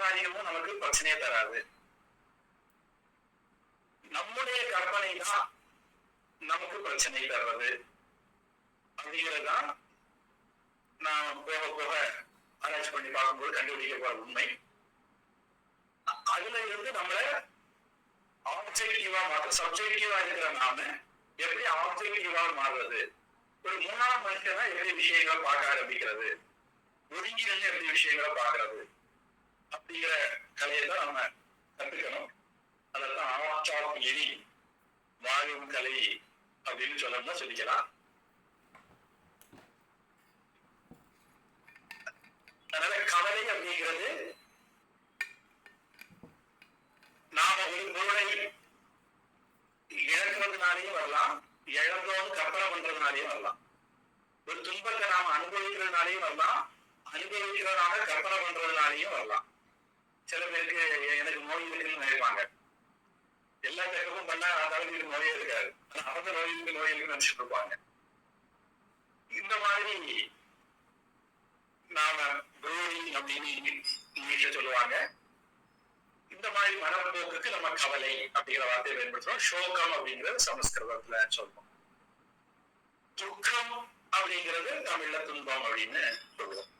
காரியமும் நமக்கு பிரச்சனையே தராது. நம்முடைய கற்பனை தான் நமக்கு பிரச்சனை தர்றது. அப்படிங்கறதுதான் நான் போக போக ஆராய்ச்சி பண்ணி பார்க்கும்போது கண்டுபிடிக்க போற உண்மை. அதுல இருந்து நம்மள ஆப்ஜெக்டிவா மாத்த சப்ஜெக்டிவா இருக்கிற நாம எப்படி ஆப்ஜெக்டிவா மாறுறது? ஒரு மூணாம் மனுஷனா எப்படி விஷயங்களை பார்க்க ஆரம்பிக்கிறது? ஒதுங்கி நின்று எப்படி விஷயங்களை பார்க்கறது? அப்படிங்கிற கலையை தான் நம்ம கத்துக்கணும். அதான் ஆர்ட் ஆஃப் எரி வாழும் கலை அப்படின்னு சொல்லணும்னா சொல்லிக்கலாம். அதனால கவலை அப்படிங்கிறது நாம ஒரு பொருளை இழக்கிறதுனாலையும் வரலாம் இழந்தோன்னு கற்பனை பண்றதுனாலையும் வரலாம். ஒரு துன்பத்தை நாம அனுபவிக்கிறதுனாலையும் வரலாம் அனுபவிக்கிறதுனால கற்பனை பண்றதுனாலையும் வரலாம். சில பேருக்கு எனக்கு நோய் இருக்குன்னு நினைப்பாங்க. எல்லா செக்கப்பும் பண்ணா அந்த அளவுக்கு நோயே இருக்காது. ஆனா அவங்க நோய் இருக்கு நோய் இருக்குன்னு நினைச்சிட்டு இருப்பாங்க. இந்த மாதிரி நாம ப்ரூவிங் அப்படின்னு இங்கிலீஷ்ல சொல்லுவாங்க. இந்த மாதிரி மனப்போக்குக்கு நம்ம கவலை அப்படிங்கிற வார்த்தையை பயன்படுத்துறோம். சோகம் அப்படிங்கிறது சமஸ்கிருதத்துல சொல்லுவோம் துக்கம் அப்படிங்கிறது தமிழ்ல துன்பம் அப்படின்னு சொல்லுவோம்.